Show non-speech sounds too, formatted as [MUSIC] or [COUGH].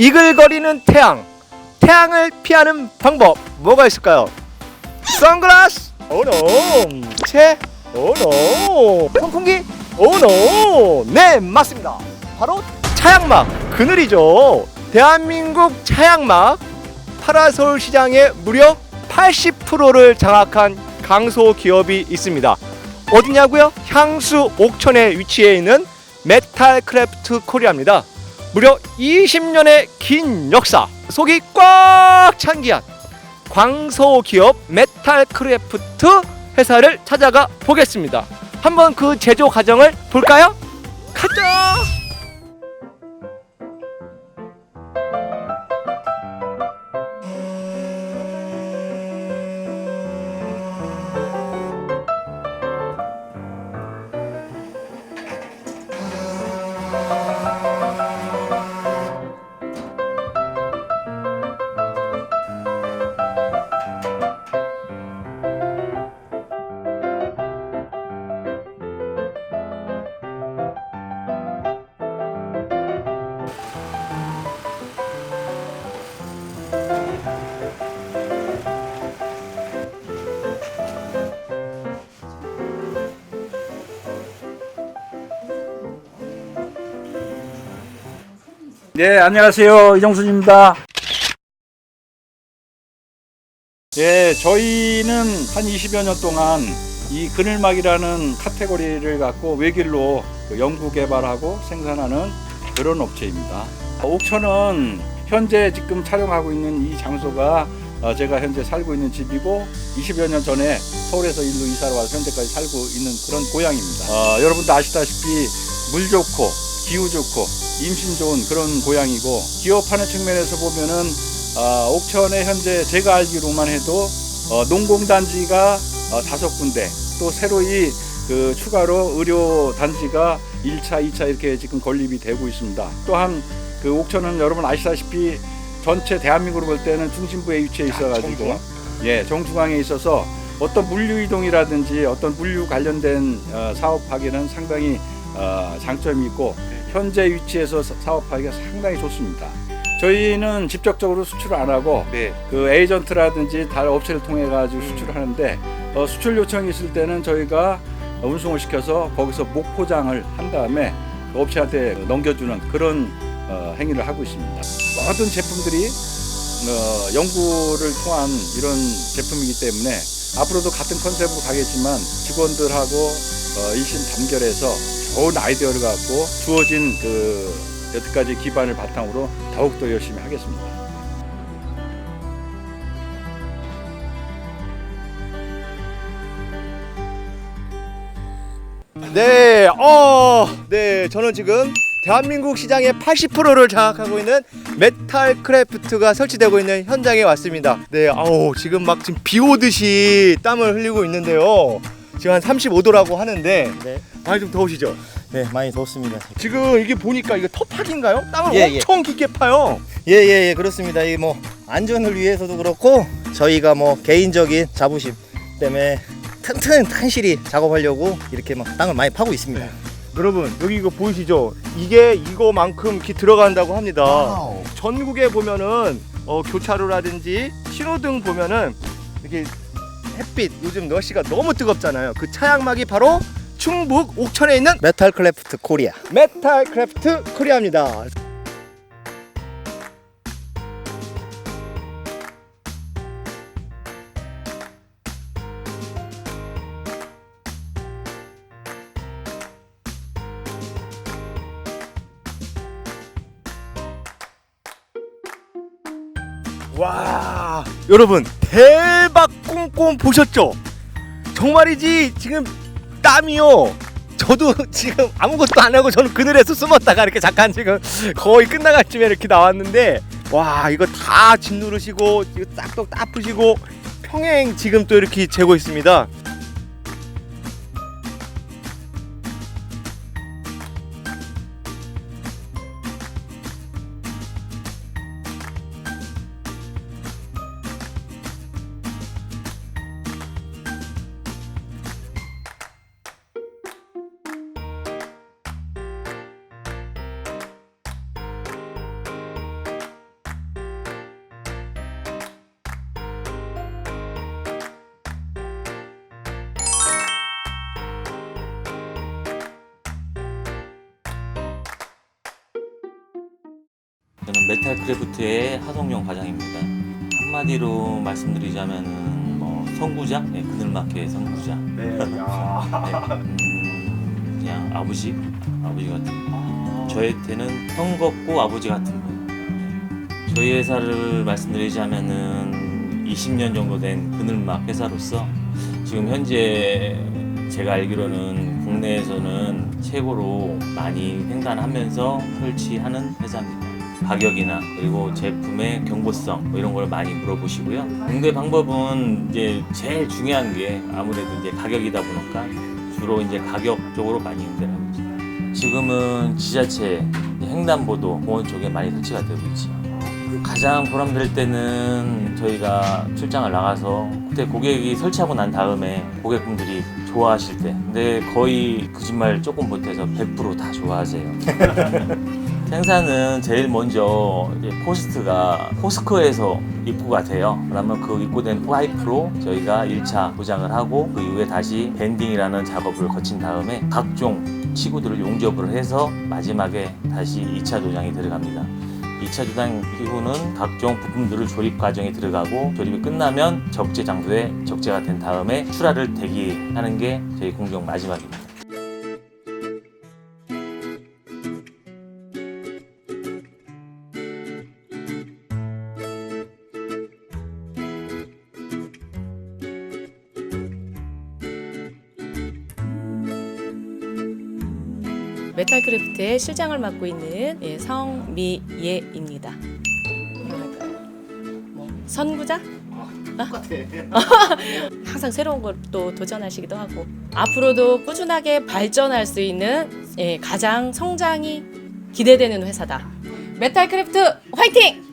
이글거리는 태양. 태양을 피하는 방법 뭐가 있을까요? 선글라스. 오노. 채. 오노. 선풍기. 오노. 네, 맞습니다. 바로 차양막 그늘이죠. 대한민국 차양막 파라솔 시장의 무려 80%를 장악한 강소 기업이 있습니다. 어디냐고요? 향수 옥천에 위치해 있는 메탈 크래프트 코리아입니다. 무려 20년의 긴 역사, 속이 꽉 찬 기한 광소 기업 메탈 크래프트 회사를 찾아가 보겠습니다. 한번 그 제조 과정을 볼까요? 가자! 네, 안녕하세요. 이정순입니다. 예, 저희는 한 20여 년 동안 이 그늘막이라는 카테고리를 갖고 외길로 그 연구 개발하고 생산하는 그런 업체입니다. 옥천은 현재 지금 촬영하고 있는 이 장소가 어, 제가 현재 살고 있는 집이고 20여 년 전에 서울에서 일로 이사를 와서 현재까지 살고 있는 그런 고향입니다. 어, 여러분도 아시다시피 물 좋고 기후 좋고 임신 좋은 그런 고향이고 기업하는 측면에서 보면은 아, 옥천에 현재 제가 알기로만 해도 어, 농공단지가 어, 다섯 군데 또 새로이 그 추가로 의료 단지가 1차, 2차 이렇게 지금 건립이 되고 있습니다. 또한 그 옥천은 여러분 아시다시피 전체 대한민국으로 볼 때는 중심부에 위치해 있어가지고 정중앙? 예 정중앙에 있어서 어떤 물류 이동이라든지 어떤 물류 관련된 어, 사업하기는 상당히 어, 장점이 있고 현재 위치에서 사- 사업하기가 상당히 좋습니다. 저희는 직접적으로 수출을 안 하고 네. 그 에이전트라든지 다른 업체를 통해 가지고 수출을 하는데 어, 수출 요청이 있을 때는 저희가 운송을 시켜서 거기서 목포장을 한 다음에 그 업체한테 넘겨주는 그런 어, 행위를 하고 있습니다. 모든 제품들이 어, 연구를 통한 이런 제품이기 때문에 앞으로도 같은 컨셉으로 가겠지만 직원들하고 어, 일심 단결해서 좋은 아이디어를 갖고 주어진 그 여태까지 기반을 바탕으로 더욱더 열심히 하겠습니다. 네, 어, 네, 저는 지금 대한민국 시장의 80%를 장악하고 있는 메탈 크래프트가 설치되고 있는 현장에 왔습니다. 네, 아우, 지금 막 지금 비 오듯이 땀을 흘리고 있는데요. 지금 한 35도라고 하는데 네, 많이 좀 더우시죠? 네 많이 덥습니다. 지금 이게 보니까 이거 텃밭인가요? 땀을 예, 예. 엄청 깊게 파요. 예예예 예, 그렇습니다. 이 뭐 안전을 위해서도 그렇고 저희가 뭐 개인적인 자부심 때문에 튼튼 탄실히 작업하려고 이렇게 막 땅을 많이 파고 있습니다. 네. 여러분 여기 이거 보이시죠? 이게 이거만큼 기 들어간다고 합니다. 전국에 보면은 어, 교차로라든지 신호등 보면은 이렇게 햇빛 요즘 날씨가 너무 뜨겁잖아요. 그 차양막이 바로 충북 옥천에 있는 메탈 크래프트 코리아. 메탈 크래프트 코리아입니다. 와 여러분 대박 꼼꼼 보셨죠? 정말이지 지금 땀이요. 저도 [LAUGHS] 지금 아무것도 안 하고 저는 그늘에서 숨었다가 이렇게 잠깐 지금 거의 끝나갈 쯤에 이렇게 나왔는데 와 이거 다 짓누르시고 이거 싹둑 닦으시고 평행 지금 또 이렇게 재고 있습니다. 저는 메탈크래프트의 하성룡 과장입니다. 한마디로 말씀드리자면은 뭐 선구자, 네, 그늘막의 선구자. 네. 야. [LAUGHS] 네, 음, 그냥 아버지, 아버지 같은 분. 저한테는 형 같고 아버지 같은 분. 네. 저희 회사를 말씀드리자면은 20년 정도 된 그늘막 회사로서 지금 현재 제가 알기로는 국내에서는 최고로 많이 횡단하면서 설치하는 회사입니다. 가격이나 그리고 제품의 경보성 뭐 이런 걸 많이 물어보시고요. 응대 방법은 이제 제일 중요한 게 아무래도 이제 가격이다 보니까 주로 이제 가격 쪽으로 많이 응대를 하고 있습니다. 지금은 지자체 횡단보도 공원 쪽에 많이 설치가 되고 있죠. 가장 보람될 때는 저희가 출장을 나가서 그때 고객이 설치하고 난 다음에 고객분들이 좋아하실 때 근데 거의 거짓말 조금 못해서 100%다 좋아하세요 [LAUGHS] 생산은 제일 먼저 포스트가 포스코에서 입고가 돼요 그러면 그 입고된 파이프로 저희가 1차 도장을 하고 그 이후에 다시 밴딩이라는 작업을 거친 다음에 각종 치구들을 용접을 해서 마지막에 다시 2차 도장이 들어갑니다 2차 주당 이후는 각종 부품들을 조립 과정에 들어가고 조립이 끝나면 적재 장소에 적재가 된 다음에 출하를 대기하는 게 저희 공정 마지막입니다. 메탈크래프트의 실장을 맡고 있는 예, 성미예입니다. 뭐, 선구자? [LAUGHS] 항상 새로운 걸 또 도전하시기도 하고 앞으로도 꾸준하게 발전할 수 있는 예, 가장 성장이 기대되는 회사다. 메탈크래프트 화이팅!